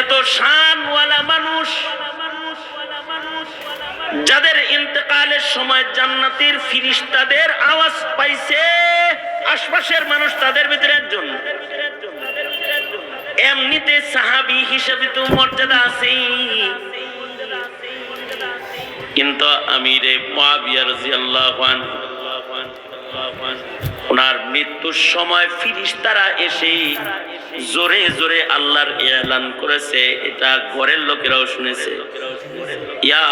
এত শানওয়ালা মানুষ, যাদের ইন্তেকালের সময় জান্নাতের ফিরিস্তাদের আওয়াজ পাইছে, আশপাশের মানুষ তাদের ভিতরে একজন। এমনিতে সাহাবি হিসেবে তো মর্যাদা আছেই। কিন্তু আমিরে ওনার মৃত্যুর সময় ফিরিস্তারা এসে জোরে জোরে আল্লাহর এলান করেছে, এটা ঘরের লোকেরাও শুনেছে। ইয়া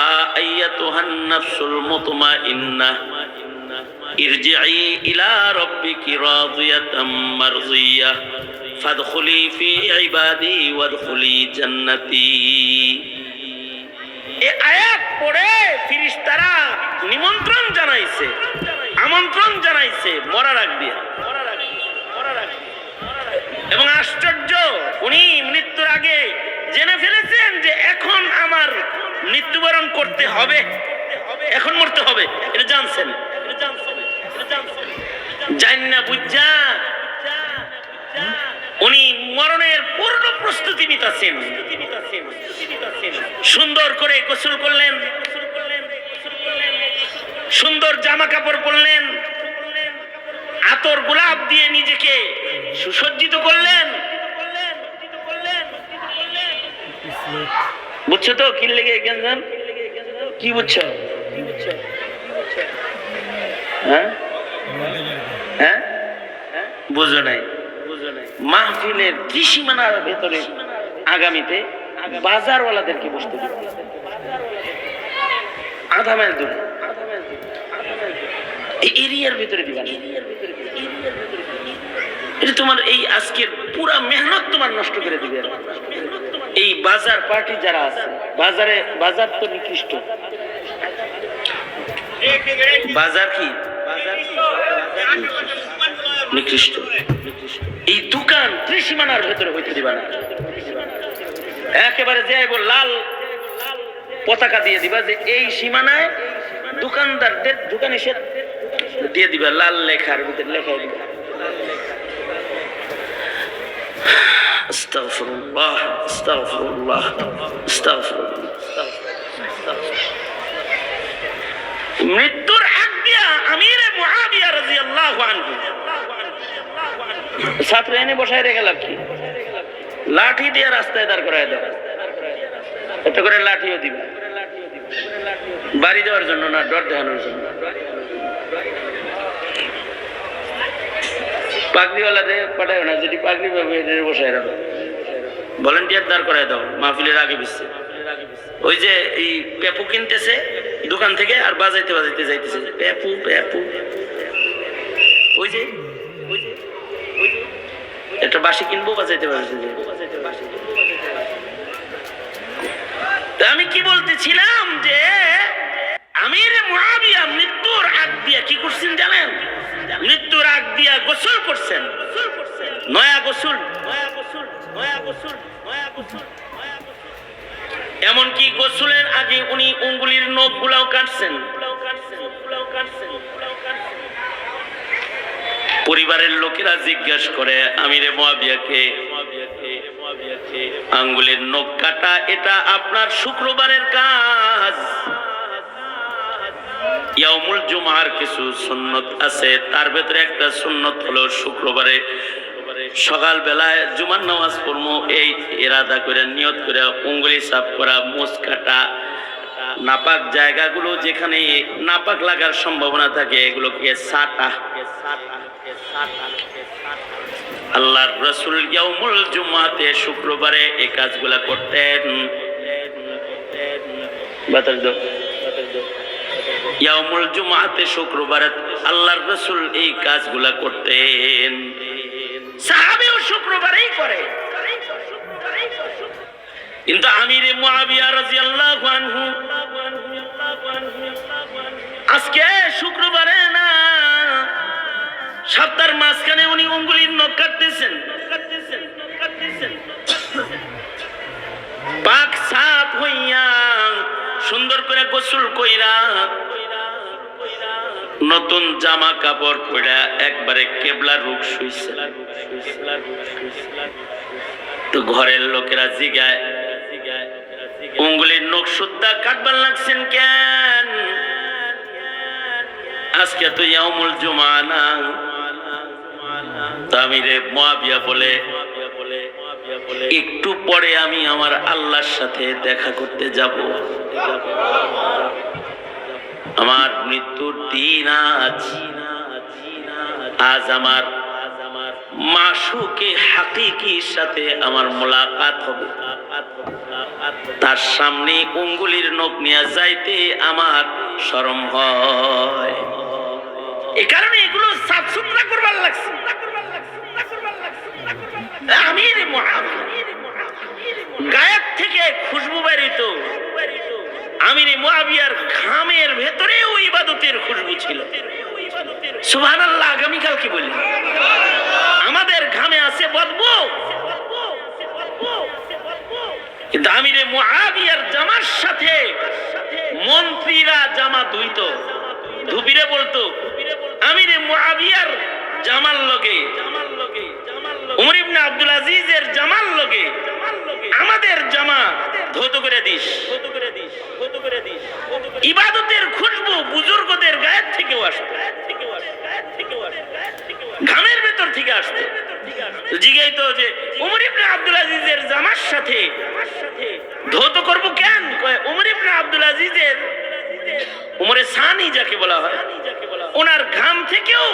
ইলা রাব্বিকি রাদিয়াতাম মারজিয়াহ ফাদখুলি ফি ইবাদি ওয়াদখুলি জান্নাতি। এ আয়াত পড়ে ফিরিস্তারা নিমন্ত্রণ জানাইছে, আমন্ত্রণ জানাইছে আগ দিয়া এবং আশ্চর্য, উনি মৃত্যুর আগে জেনে ফেলেছেন যে এখন আমার মৃত্যুবরণ করতে হবে। এখন মরতে হবে, এটা জানছেন। জান না বুঝা মরণের পূর্ণ প্রস্তুতি নিতেছেন। সুন্দর করে গোসল করলেন। সুন্দর জামা কাপড় পরলেন। আতর গোলাপ দিয়ে নিজেকে সুসজ্জিত করলেন। বুঝছ তো কি লেগে গেঞ্জান কি বুঝছ? হ্যাঁ? হ্যাঁ? বুঝো নাই। মাহফিলের ত্রিসীমানার ভেতরে আগামীতে বাজারওয়ালাদেরকে বসতে দিবে। আধা মাইল দূরে। এরিয়ার ভিতরে দিবা। এটা তোমার এই আজকের পুরা মেহনত তোমার নষ্ট করে দিবে। এই বাজার পার্টি যারা আছে, বাজারে বাজার তো নিকৃষ্ট। বাজার কি? নিকৃষ্ট এই দোকান ত্রিসীমানার ভেতরে হইতে দিবা না। একেবারে যাইব লাল পতাকা দিয়ে দিবা যে এই সীমানায় দোকানদারদের দোকানে সে দিয়ে দিবা, লাল লেখার ভিতরে লেখা দিবা। আস্তাগফিরুল্লাহ আস্তাগফিরুল্লাহ আস্তাগফিরুল্লাহ। মৃত্যুর আগ দিয়া আমিরে মুআবিয়া রাদিয়াল্লাহু আনহু ছাত্র এনে বসায় রেখে লাভ কি? লাঠি দিয়ে রাস্তায় দাঁড় করায় দাও। এত করে লাঠিও দিবে। বাড়ি দেওয়ার জন্য না, ডর দেখানোর জন্য। পাগড়িওয়ালাদের পাঠায় না যেটি পাগড়ি পাবে বসায় রাখো। দাঁড় করায় দাও, মাহফিলের আগে পিছিয়ে ওই যে এই পেপু কিনতেছে, দোকান থেকে আর বাজাইতে বাজাইতে যাইতেছে। পেপু পেপু। ওই যে একটা বাসি কিনবো বাজাইতে তা আমি কি বলতেছিলাম যে, আমির মুআবিয়া মৃত্যুর আগ দিয়া কি করছেন জানেন? মৃত্যুর আগ দিয়া গোসল করছেন। নয়া নয়া নয়া নয়া গোসল। এমনকি গোসলের আগে উনি উঙ্গুলির নখ গুলাও কাটছেন। পরিবারের লোকেরা জিজ্ঞাসা করে আমিরে মোয়াবিয়াকে আঙ্গুলের নখ কাটা, এটা আপনার শুক্রবারের কাজ? ইয়ামুল জুমার কিছু সুন্নত আছে, তার ভেতরে একটা সুন্নত হলো শুক্রবারে সকাল বেলায় জুমার নামাজ পড়ব, এই ইরাদা করে, নিয়ত করে উঙ্গুলি সাফ করা মোচ কাটা, নাপাক জায়গাগুলো যেখানে নাপাক লাগার সম্ভাবনা থাকে, এগুলোকে সাটা আল্লাহর রসুল ইয়ামুল জুমাতে শুক্রবারে এই কাজগুলা করতেন। জুমাতে শুক্রবারে আল্লাহর রসুল এই কাজগুলা করতেন। শুক্রবারেই করে। কিন্তু আমির মুআবিয়া রাদিয়াল্লাহু আনহু আজকে শুক্রবারে কাটতেছেন। পাক সাপ হইয়া সুন্দর করে গোসল কইরা নতুন জামা কাপড় পরা একবারে কেবলা রূপ শুইছে। তো ঘরের লোকেরা জিগায়, উঙ্গুলির নখ সুদ্ধা কাটবার লাগছেন কেন? আজকে তো ইয়ামুল জুমা না একটু পরে আমি আমার আল্লাহর সাথে দেখা করতে যাব। আমার মৃত্যুর দিন আজ। আজ আমার মাসুকে হাকিকির সাথে আমার মোলাকাত হবে। তার সামনে উঙ্গুলির নখ নিয়ে যাইতে আমার শরম হয়। এ কারণে এগুলো সাফ সুতরা করবার লাগছে। আমির থেকে খুশবু বেরিত। আমির মুআবিয়ার খামের ভেতরেও ইবাদতের খুশবু ছিল। সুবহানাল্লাহ, আগামীকাল কি বলি? আমাদের ঘামে আছে বদবু। কিন্তু আমিরে মুআবিয়ার জামার সাথে মন্ত্রীরা জামা ধুইত। ধুবিরে বলতো, আমিরে মুআবিয়ার জামার লগে। উমর ইবনে আব্দুল আজিজের জামার লগে। আমাদের জামা ধৌত করে দিস। ইবাদতের খুশবু বুজুর্গদের গায়ের থেকেও আসতো ঘামের ভেতর থেকে আসতো তো জিজ্ঞাই তো জামার সাথে ধৌত করব কেন? উমর ইবনে বলা হয়, ওনার ঘাম থেকেও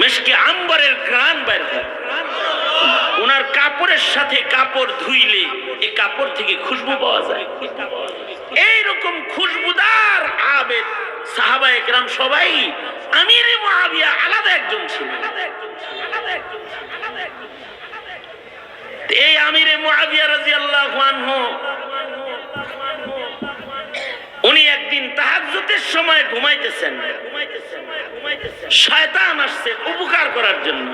মেশকে আম্বরের গ্রান বের ওনার কাপড়ের সাথে কাপড় ধুইলে এই কাপড় থেকে খুশবু পাওয়া যায়। এইরকম খুশবুদার আবেদ সাহাবা একরাম সবাই আমির মুআবিয়া আলাদা একজন ছিল এই আমিরে মুআবিয়া রাদিয়াল্লাহু আনহু, উনি একদিন তাহাজ্জুদের সময় ঘুমাইতেছেন। শয়তান আসছে উপকার করার জন্য।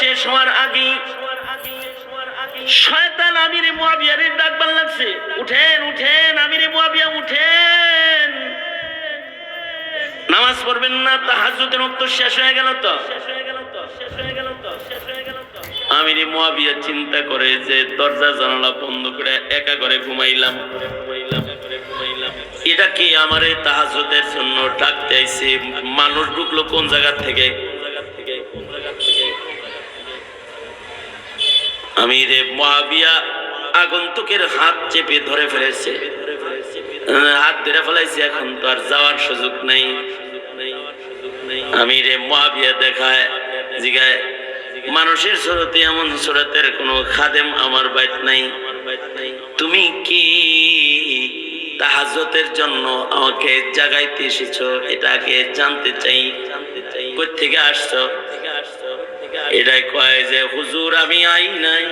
শেষ হওয়ার আগে শয়তান আমিরে মুআবিয়ারে ডাকবার লাগছে। উঠেন উঠেন, আমিরে মুআবিয়া উঠেন। নামাজ পড়বেন না, তাহাজ্জুদের রক্ত শেষ হয়ে গেল তো? আমিরে মুআবিয়া চিন্তা করে যে দরজা জানালা বন্ধ করে একা করে ঘুমাইলাম। এটা কি আমার এই তাহাজুদের জন্য ডাকতে আইছে? মানুষ ঢুকলো কোন জায়গা থেকে? আমি রে মহাবিয়া আগন্তুকের হাত চেপে ধরে ফেলেছে। হাত ধরে ফেলাইছে, এখন তো আর যাওয়ার সুযোগ নেই। আমি রে মহাবিয়া দেখায়, জিগায়, মানুষের সুরতে এমন সুরতের কোনো খাদেম আমার বাইত নাই। তুমি কি তাহাজতের জন্য আমাকে জাগাইতে এসেছ এটাকে জানতে চাই। কই থেকে আসছো? এটাই কয় যে, হুজুর, আমি আই নাই।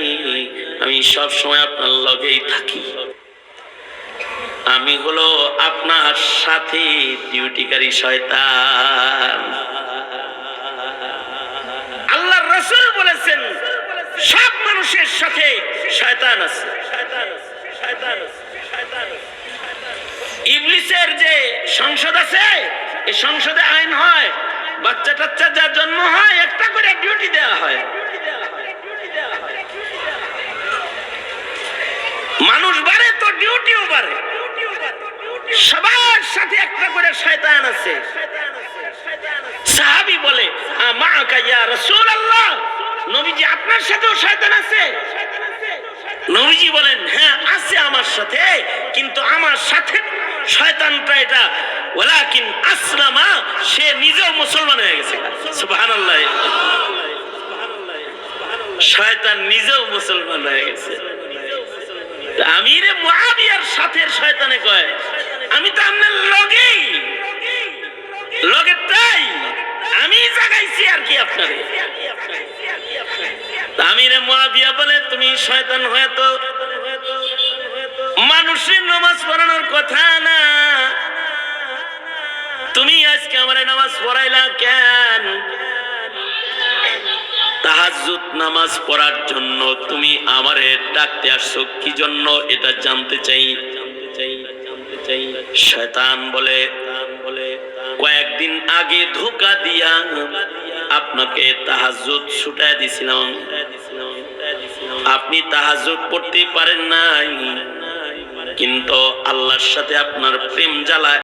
আমি সব সময় আপনার লগেই থাকি। আমি হলো আপনার সাথে, ডিউটিকারী শয়তান। আল্লাহ রসুল বলেছেন, সব মানুষের সাথে শয়তান আছে শয়তান আছে শয়তান আছে শয়তান আছে। ইবলিসের যে সংসদ আছে এই সংসদে আইন হয় বাচ্চা টাচ্চা যার জন্ম হয়, একটা করে ডিউটি দেওয়া হয়। মানুষ বাড়ে তো ডিউটিও বাড়ে। সবার সাথে একটা করে শয়তান আছে। সাহাবি বলে মা কাইয়া রসুল আল্লাহ নবীজি, আপনার সাথেও শয়তান আছে? নবীজি বলেন হ্যাঁ আছে আমার সাথে, কিন্তু আমার সাথে শয়তানটা এটা ওলাকিন আসলামা, সে নিজেও মুসলমান হয়ে গেছে। সুবহানাল্লাহ। শয়তান নিজেও মুসলমান হয়ে গেছে। আমিরে মুআবিয়ার সাথে শয়তানে কয়, আমি তো আপনার লগেই। লগে তাই আমি জাগাইছি আর কি আপনারে। আমিরে বলে, তুমি শয়তান হয়ে তো মানুষের নামাজ পড়ানোর কথা না। তুমি আজকে আমার নামাজ পড়াইলা কেন? পড়ার জন্য তুমি আমারে ডাকতে আসছো, কি জন্য এটা জানতে চাই? শয়তান বলে, কয়েকদিন আগে ধোকা দিয়া আপনাকে তাহাজুদ ছুটাই দিছিলাম। আপনি তাহাজুদ পড়তে পারেন নাই। কিন্তু আল্লাহর সাথে আপনার প্রেম জ্বালা